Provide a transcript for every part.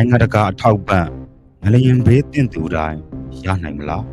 နိုင်ငံတကာအထောက်ပံ့ငလျင်ဘေးတင့်သူတိုင်းရနိုင်မလား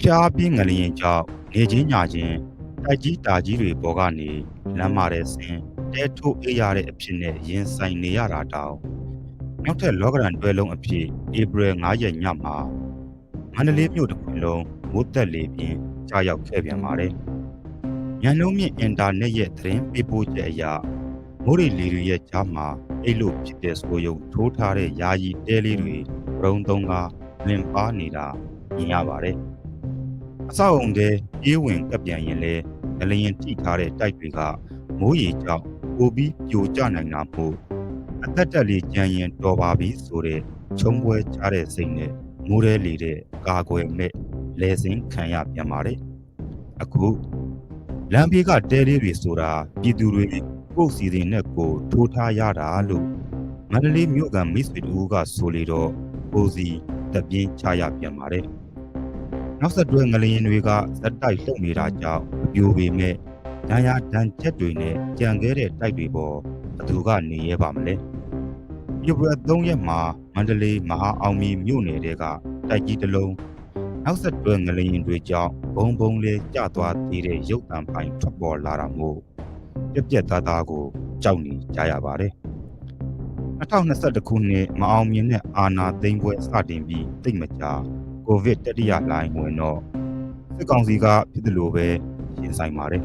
ဖျားပြင်းငလျင်ကြောင့်နေချင်းညာချင်းတိုက်ကြီးတာကြီးတွေပေါ်ကနေလမ်းမာတဲ့ဆင်းတဲထိုးအေးရတဲ့အဖြစ်နဲ့ရင်ဆိုင်နေရတာတောင်နောက်ထပ်လောကရန်တွဲလုံးအဖြစ်ဧပြီ9ရက်ညမှာမန္တလေးမြို့တစ်ခုလုံးမိုးသက်လေပြင်းကြာရောက်ခဲ့ပြန်ပါတယ်။ညလုံးမြင့်အင်တာနက်ရဲ့သတင်းပေးပို့ချက်အရမိုးရီလီတွေရဲ့ကြားမှာ အဲ့လိုဖြစ်တဲ့ဆိုရုံထိုးထားတဲ့ယာယီတဲလေးတွေဘုံသုံးကားလင်ပါနေတာမြင်ရပါတယ်။အဆောက်အုံတွေပြေးဝင်ကပ်ပြန်ရင်လဲငလျင်ထိထားတဲ့တိုက်တွေကမိုးရေကြောင့်ပိုပြီးပြိုကျနိုင်တာမို့အသက်တက်လေးကြံရင်တော်ပါပြီဆိုတဲ့ချုံပွဲချတဲ့စိတ်နဲ့မိုးရဲလေတဲ့ကာကွယ်မဲ့လဲစင်းခံရပြန်ပါတယ်။အခုလမ်းဘေးကတဲလေးတွေဆိုတာပြည်သူတွေ ကိုယ်စီစဉ်နဲ့ကိုယ်ထိုးထားရတာလို့မန္တလေးမြို့ကမိတ်ဆွေတို့ကဆိုလေတော့ကိုစီတပြင်းချရပြန်ပါတယ်။နောက်ဆက်တွဲငလျင်တွေကဇက်တိုက်လှုပ်နေတာကြောင့်အပြိုပေမဲ့ဒဏ်ရာဒဏ်ချက်တွေနဲ့ကြံခဲ့တဲ့တိုက်တွေပေါ်ဘသူကနေရပါမလဲ။ပြပြ3ရက်မှာမန္တလေးမဟာအောင်မီမြို့နယ်တဲကတိုက်ကြီးတစ်လုံးနောက်ဆက်တွဲငလျင်တွေကြောင့်ဘုံဘုံလေးကျသွားသေးတဲ့ရုပ်တံပိုင်းထွက်ပေါ်လာတာမို့ ပြက်ပြက်သားသားကိုကြောက်နေကြရပါတယ်။2021ခုနှစ်မအောင်မြင်တဲ့အာနာသိမ်းပွဲစတင်ပြီးတိတ်မကြာကိုဗစ်တတိယလှိုင်းဝင်တော့စစ်ကောင်စီကဖြစ်တယ်လို့ပဲရင်ဆိုင်ပါတယ်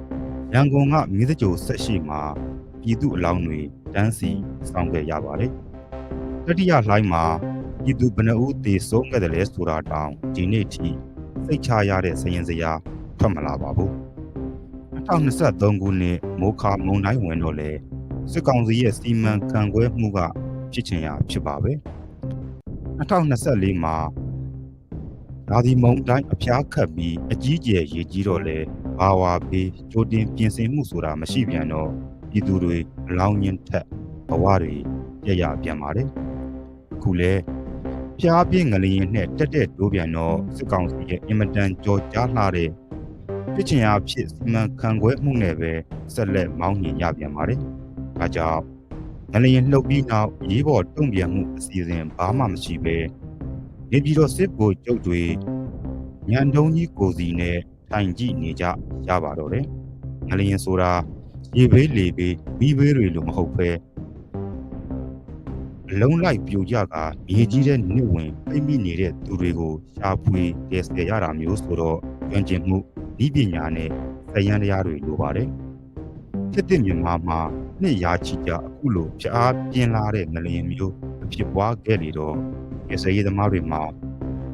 ။ရန်ကုန်ကမြစ်စကြိုဆက်ရှိမှာပြည်သူအလောင်းတွေတန်းစီဆောင်ခဲ့ရပါတယ်။တတိယလှိုင်းမှာပြည်သူဘယ်နှဦးသေဆုံးခဲ့တယ်လဲဆိုတာတောင်ဒီနေ့ထိစိတ်ချရတဲ့စရင်စရာထွက်မလာပါဘူး 2023ခုနှစ်မိုးခါမုန်တိုင်းဝင်တော့လေစစ်ကောင်စီရဲ့စီမံခန့်ခွဲမှုကဖြစ်ချင်ရဖြစ်ပါပဲ2024မှာဒါဒီမုန်တိုင်းအဖျားခတ်ပြီးအကြီးကျယ်ရေကြီးတော့လေဘာဝဘေးကြိုတင်ပြင်ဆင်မှုဆိုတာမရှိပြန်တော့ပြည်သူတွေအလောင်းညင်းထက်ဘဝတွေပြရပြန်ပါတယ်အခုလဲဖျားပြင်းငလျင်နဲ့တက်တက်တိုးပြန်တော့စစ်ကောင်စီရဲ့အင်မတန်ကြော်ကြားလှတဲ့ ဖြစ်ချင်အားဖြစ်စီမံခန့်ခွဲမှုနဲ့ပဲဆက်လက်မောင်းနှင်ရပြန်ပါတယ်။ဒါကြောင့်ငလျင်လှုပ်ပြီးနောက်ရေးပေါ်တုံ့ပြန်မှုအစီအစဉ်ဘာမှမရှိပဲနေပြည်တော်စစ်ကိုကျုပ်တွေညံတုံးကြီးကိုစီနဲ့ထိုင်ကြည့်နေကြရပါတော့တယ်။ငလျင်ဆိုတာရေဘေးလေဘေးမိဘေးတွေလိုမဟုတ်ပဲအလုံးလိုက်ပြိုကျကမြေကြီးတဲ့နစ်ဝင်ပြိမိနေတဲ့သူတွေကိုရှာဖွေကယ်ဆယ်ရတာမျိုးဆိုတော့ကျွမ်းကျင်မှု ဤပညာနဲ့စရန်တရားတွေလိုပါတယ်။ဖြစ်တဲ့မြန်မာမှာနှစ်ရာချီကြာအခုလိုဖြားပြင်းလာတဲ့ငလျင်မျိုးအဖြစ်ပွားခဲ့လေတော့ရစရေးသမားတွေမှာ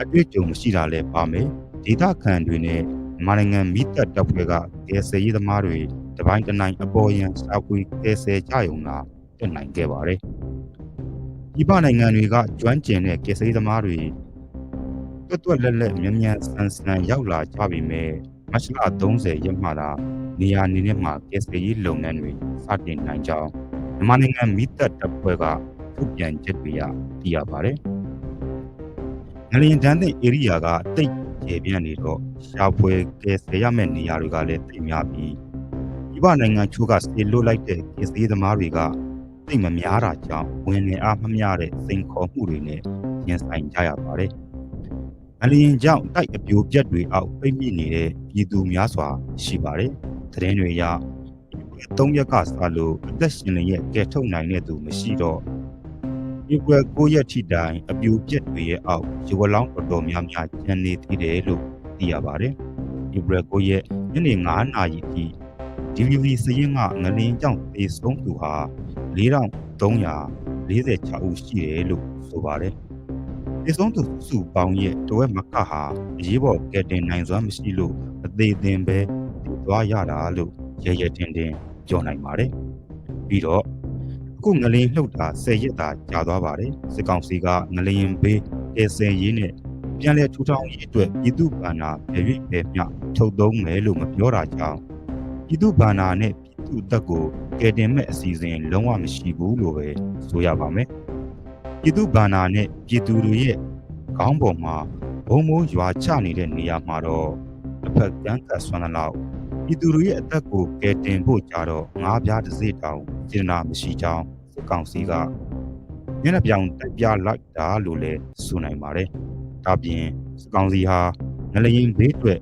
အတွေ့အကြုံရှိတာလည်းပါမယ်။ဒေသခံတွေနဲ့မြန်မာနိုင်ငံမိသက်တပ်ဖွဲ့ကရစရေးသမားတွေတပိုင်းတနိုင်အပေါ်ယံစာကွေ30ကြုံလာတက်နိုင်ခဲ့ပါတယ်။ဒီပနိုင်ငံတွေကကျွမ်းကျင်တဲ့ကစရေးသမားတွေတွတ်တွတ်လက်လက်မြန်မြန်ဆန်ဆန်ရောက်လာကြပြီမဲ့ မတ်လ30ရက်မှသာနေရာနေနဲ့မှာကယ်ဆယ်ရေးလုပ်ငန်းတွေစတင်နိုင်ကြောင်းမြန်မာနိုင်ငံမိသက်တပ်ဖွဲ့ကထုတ်ပြန်ချက်တွေရသိရပါတယ်။ငလျင်တန်းတဲ့ဧရိယာကတိတ်ကျေပြန့်နေတော့ရှားပွဲကယ်ဆယ်ရမယ့်နေရာတွေကလည်းသိများပြီးဒီပနိုင်ငံချိုးကစေလွတ်လိုက်တဲ့ကယ်ဆယ်ရေးသမားတွေကသိမများတာကြောင့်ဝင်နေအားမမျှတဲ့စိန်ခေါ်မှုတွေနဲ့ရင်ဆိုင်ကြရပါတယ်။ အလျင်ကြောင့်တိုက်အပြိုပြက်တွေအောက်ပိတ်မိနေတဲ့ပြည်သူများစွာရှိပါတယ်။သတင်းတွေအရ၃ရက်ကစလို့အသက်ရှင်လျက်ကဲထုတ်နိုင်တဲ့သူမရှိတော့ဒီကွယ်၉ရက်ထိတိုင်အပြိုပြက်တွေရဲ့အောက်ရေဝလောင်းတော်တော်များများကျန်နေသေးတယ်လို့သိရပါတယ်။ဒီကွယ်၉ရက်ညနေ9နာရီထိ DVB စရင်ကငလင်းကြောင့်သေဆုံးသူဟာ4346ဦးရှိတယ်လို့ဆိုပါတယ်။ သေဆုံးသူစုပေါင်းရဲ့တဝက်မကဟာအရေးပေါ်ကယ်တင်နိုင်စွမ်းမရှိလို့အသေးသင်ပဲသွားရတာလို့ရရတင်တင်ပြောနိုင်ပါတယ်။ပြီးတော့အခုငလင်းလှုပ်တာ10ရက်သာကြာသွားပါတယ်။စစ်ကောင်စီကငလင်းဘေးကယ်ဆယ်ရေးနဲ့ပြန်လည်ထူထောင်ရေးအတွက်ပြည်သူ့ဗန္နာဘယ်၍ပဲမျှထုတ်သုံးမယ်လို့မပြောတာကြောင့်ပြည်သူ့ဗန္နာနဲ့ပြည်သူ့တပ်ကိုကယ်တင်မဲ့အစီအစဉ်လုံးဝမရှိဘူးလို့ပဲဆိုရပါမယ်။ ပြည်သူ့ဗန္နာနဲ့ပြည်သူတွေရဲ့ခေါင်းပေါ်မှာဘုံမိုးရွာချနေတဲ့နေရာမှာတော့တစ်ဖက်ကန်းကတ်ဆွမ်းလောက်ပြည်သူတွေရဲ့အသက်ကိုကယ်တင်ဖို့ကြတော့ငါးပြားတစ်စိတောင်စေတနာမရှိကြောင်းစစ်ကောင်ကောင်စီကမျက်နှာပြောင်တက်ပြလိုက်တာလို့လည်းဆိုနိုင်ပါတယ်။ဒါပြင်စစ်ကောင်စီဟာငလျင်ဘေးအတွက်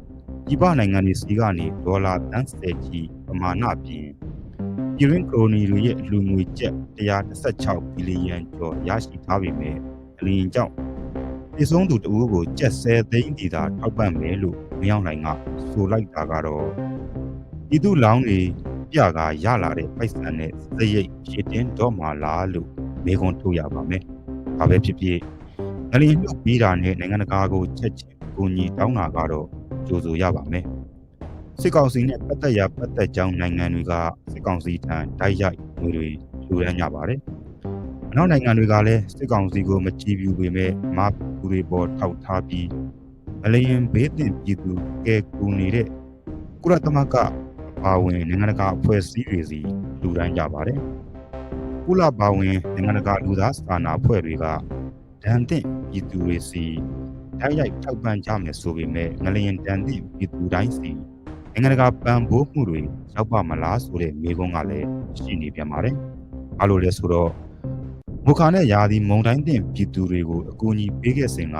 ပြည်ပနိုင်ငံတွေစီကနေဒေါ်လာတန်း30ချီပမာဏပြင် ပြည်ရင်းကရိုနီတွေရဲ့လူငွေကျပ်116ဘီလီယံကျော်ရရှိထားပေမဲ့အလင်းကြောင့်ပြည်ဆုံးသူတဦးကိုကျပ်10သိန်းဒီသာထောက်ပံ့မယ်လို့မရောက်နိုင်ကဆိုလိုက်တာကတော့ပြည်သူလောင်းတွေပြကာရလာတဲ့ပိုက်ဆံနဲ့စရိတ်ရည်တင်းတော့မှလားလို့မေခွန်းထုတ်ရပါမယ်။ဒါပဲဖြစ်ဖြစ်ငလျင်မြုပ်ပြီးတာနဲ့နိုင်ငံတကာကိုချက်ချင်းကိုညီတောင်းတာကတော့ကြိုဆိုရပါမယ်။ စစ်ကောင်စီနဲ့ပတ်သက်ရပတ်သက်ကြောင်းနိုင်ငံတွေကစစ်ကောင်စီထံတိုက်ရိုက်ငွေတွေလှူဒန်းကြပါတယ်။အနောက်နိုင်ငံတွေကလည်းစစ်ကောင်စီကိုမကြည်ပြူပေမဲ့မာပူတွေပေါ်ထောက်ထားပြီးမလျင်ဘေးတင်ပြည်သူကဲကူနေတဲ့ကုလသမဂ္ဂအပါအဝင်နိုင်ငံတကာအဖွဲ့အစည်းတွေစီလှူဒန်းကြပါတယ်။ကုလပါဝင်နိုင်ငံတကာလူသားစာနာအဖွဲ့တွေကဒဏ်သင့်ပြည်သူတွေစီတိုက်ရိုက်ထောက်ပံ့ကြမယ်ဆိုပေမဲ့ငလျင်ဒဏ်သင့်ပြည်သူတိုင်းစီ နိုင်ငံတကာပံ့ပိုးမှုတွေရောက်ပါမလားဆိုတဲ့မေးခွန်းကလည်းရှိနေပြန်ပါတယ်။ဘာလို့လဲဆိုတော့မုခါနဲ့ယာဒီမုံတိုင်းတင်ပြည်သူတွေကိုအကူအညီပေးခဲ့စဉ်က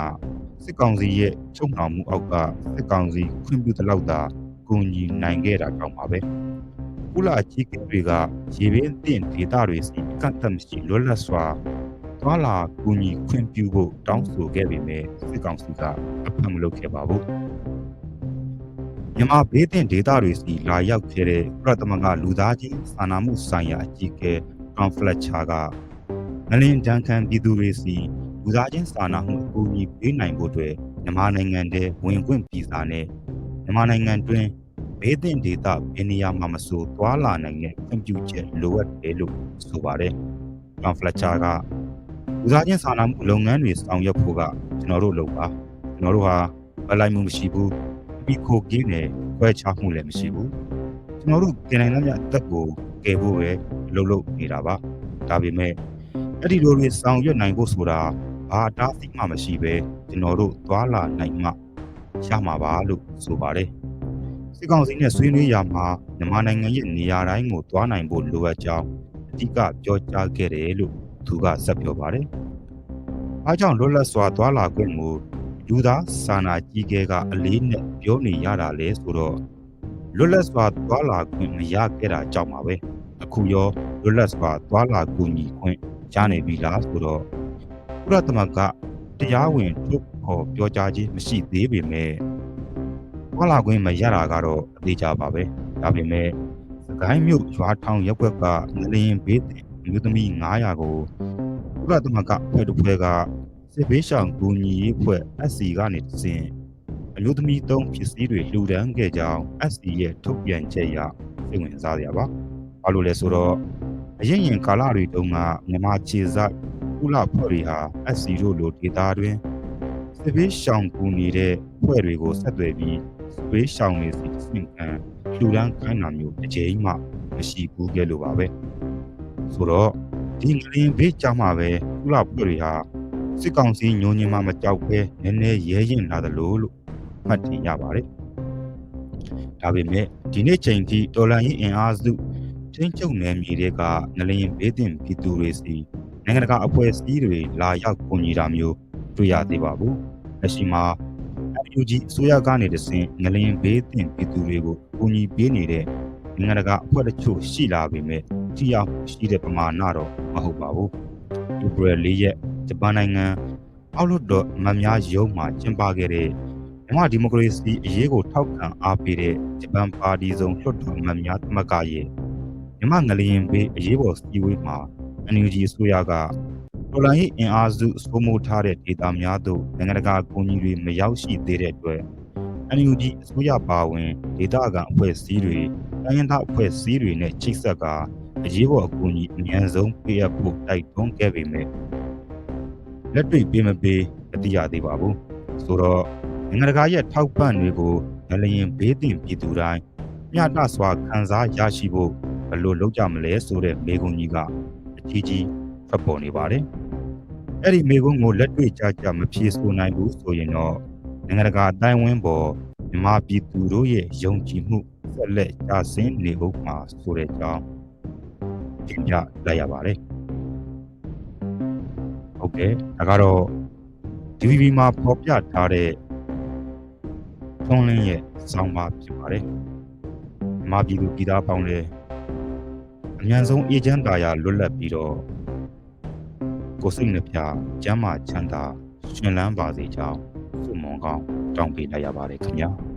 စစ်ကောင်စီရဲ့ချုပ်နှောင်မှုအောက်ကစစ်ကောင်စီခွင့်ပြုသလောက်သာကူညီနိုင်ခဲ့တာကြောင့်ပါပဲ။ကုလအကြီးအကဲတွေကရေပင်းတင်ဒေတာတွေစီကန့်သတ်မရှိလွတ်လပ်စွာသွားလာကူညီခွင့်ပြုဖို့တောင်းဆိုခဲ့ပေမဲ့စစ်ကောင်စီကအဖတ်မလုပ်ခဲ့ပါဘူး။ မြန်မာဘေးတင်ဒေတာတွေစီလာရောက်ခဲ့တဲ့ကုလသမဂ္ဂလူသားချင်းစာနာမှုဆိုင်ရာအကြီးအကဲကောင်ဖလက်ချာကငလင်ဒဏ်ခံပြည်သူတွေစီလူသားချင်းစာနာမှုအကူအညီပေးနိုင်ဖို့အတွက်မြန်မာနိုင်ငံထဲဝင်ခွင့်ပြည်စာနဲ့မြန်မာနိုင်ငံတွင်းဘေးသင့်ဒေသဘယ်နေရာမှာမဆိုသွာလာနိုင်တဲ့ခွင့်ပြုချက်လိုအပ်တယ်လို့ဆိုပါတယ်။ကောင်ဖလက်ချာကလူသားချင်းစာနာမှုလုပ်ငန်းတွေဆောင်ရွက်ဖို့ကကျွန်တော်တို့လုပ်ပါကျွန်တော်တို့ဟာဗလိုက်မှုမရှိဘူး ပြီးခိုကင်းနဲ့ခွဲခြားမှုလည်းမရှိဘူးကျွန်တော်တို့ကနိုင်တဲ့အသက်ကိုကယ်ဖို့ပဲလုပ်လုပ်နေတာပါဒါပေမဲ့အဲ့ဒီလိုတွေဆောင်ရွက်နိုင်ဖို့ဆိုတာဘာအတားအဆီးမှမရှိပဲကျွန်တော်တို့သွာလာနိုင်မှရမှာပါလို့ဆိုပါတယ်စစ်ကောင်စီနဲ့ဆွေးနွေးရမှာမြန်မာနိုင်ငံရဲ့နေရာတိုင်းကိုသွားနိုင်ဖို့လိုအပ်ကြောင်းအဓိကပြောကြားခဲ့တယ်လို့သူကဆက်ပြောပါတယ်။အားကြောင့်လွတ်လပ်စွာသွားလာခွင့်ကို လူသားစာနာကြီးကဲကအလေးနဲ့ပြောနေရတာလဲဆိုတော့လွတ်လပ်စွာသွားလာခွင့်မရခဲ့တာကြောင့်ပါပဲ။အခုရောလွတ်လပ်စွာသွားလာကူညီခွင့်ရနေပြီလားဆိုတော့ကုလသမဂ္ဂတရားဝင်ထုတ်ဖော်ပြောကြားခြင်းမရှိသေးပေမဲ့သွားလာခွင့်မရတာကတော့အသေးချပါပဲ။ဒါပေမဲ့စကိုင်းမြို့ရွာထောင်ရက်ွက်ကငလျင်ဘေးတင်မျိုးသမီး900ကိုကုလသမဂ္ဂအဖွဲ့တစ်ဖွဲ့က စစ်ဘေးရှောင်ကူညီရေးအဖွဲ့ SC ကနေတစဉ်အမျိုးသမီးသုံးဖြစ်စည်းတွေလှူဒန်းခဲ့ကြောင်း SC ရဲ့ထုတ်ပြန်ချက်အရသိဝင်စားရပါ။ဘာလို့လဲဆိုတော့အရင်ရင်ကာလတွေတုန်းကမြန်မာခြေစိုက်ကုလဖွဲ့တွေဟာ SC တို့လိုဒေတာတွင်စစ်ဘေးရှောင်ကူနေတဲ့ဖွဲ့တွေကိုဆက်သွယ်ပြီးစစ်ဘေးရှောင်တွေစီစင်ခံလှူဒန်းခိုင်းတာမျိုးတစ်ချိန်မှမရှိဘူးခဲ့လို့ပါပဲ။ဆိုတော့ဒီငလင်ဘေးကြောင့်မှပဲကုလဖွဲ့တွေဟာ စစ်ကောင်စီညိုညင်မှမကြောက်ပဲနည်းနည်းရဲရင်လာသလိုလို့မှတ်တင်ရပါတယ်။ဒါပေမဲ့ဒီနေ့ချိန်ထိတော်လန်ရေးအင်အားစုချင်းချုပ်နယ်မြေတွေကငလျင်ဘေးတင်ပြည်သူတွေစီနိုင်ငံတကာအဖွဲ့အစည်းတွေလာရောက်ကူညီတာမျိုးတွေ့ရသေးပါဘူး။လက်ရှိမှာ UG အစိုးရကနေတစဉ်ငလျင်ဘေးတင်ပြည်သူတွေကိုကူညီပေးနေတဲ့နိုင်ငံတကာအဖွဲ့တချို့ရှိလာပေမဲ့ထိရောက်ရှိတဲ့ပမာဏတော့မဟုတ်ပါဘူး။ဧပြီ၄ရက် ဂျပန်နိုင်ငံအောက်လွတ်တော်မများရုံးမှာကျင်းပခဲ့တဲ့မြန်မာဒီမိုကရေစီအရေးကိုထောက်ခံအားပေးတဲ့ဂျပန်ပါတီစုံလွှတ်တော်မများသမဂ္ဂရဲ့မြန်မာငလျင်ဘေးအရေးပေါ်စည်းဝေးမှာ NUG အစိုးရကတော်လိုင်းအင်အားစုစိုးမိုးထားတဲ့ဒေသများသို့နိုင်ငံတကာအကူအညီတွေမရောက်ရှိသေးတဲ့အတွက် NUG အစိုးရပါဝင်ဒေသခံအဖွဲ့အစည်းတွေတိုင်းရင်းသားအဖွဲ့အစည်းတွေနဲ့ချိတ်ဆက်ကာအရေးပေါ်အကူအညီအမြန်ဆုံးပေးအပ်ဖို့တိုက်တွန်းခဲ့ပေမဲ့ လက်တွေ့ပေးမပေးမသိရသေးပါဘူးဆိုတော့နိုင်ငံတကာရဲ့ထောက်ပံ့တွေကိုငလျင်ဘေးတင်ပြည်သူတိုင်းမျှတစွာခံစားရရှိဖို့ဘယ်လိုလုပ်ကြမလဲဆိုတဲ့မေးခွန်းကြီးကအကြီးကြီးထွက်ပေါ်နေပါတယ်အဲ့ဒီမေခွန်းကိုလက်တွေ့ကြကြမဖြေဆိုနိုင်ဘူးဆိုရင်တော့နိုင်ငံတကာအတိုင်းဝန်းပေါ်မြန်မာပြည်သူတို့ရဲ့ယုံကြည်မှုဆက်လက်ကျဆင်းနေဖို့မှာဆိုတဲ့အကြောင်းတင်ပြလိုက်ရပါတယ် ဟုတ်တယ်ဒါကတော့ DVB မှာပေါ်ပြထားတဲ့ထွန်းလင်းရဲ့ဆောင်းပါးဖြစ်ပါတယ်။မာပြည်သူပြည်သားပေါင်းလည်းအမြန်ဆုံးအေဂျင့်တာယာလွတ်လပ်ပြီးတော့ကိုယ်စိတ်နှပြကျမ်းမာချမ်းသာရှင်လန်းပါစေကြောင်းဆုမွန်ကောင်းတောင်းပေးလိုက်ရပါတယ်ခင်ဗျာ။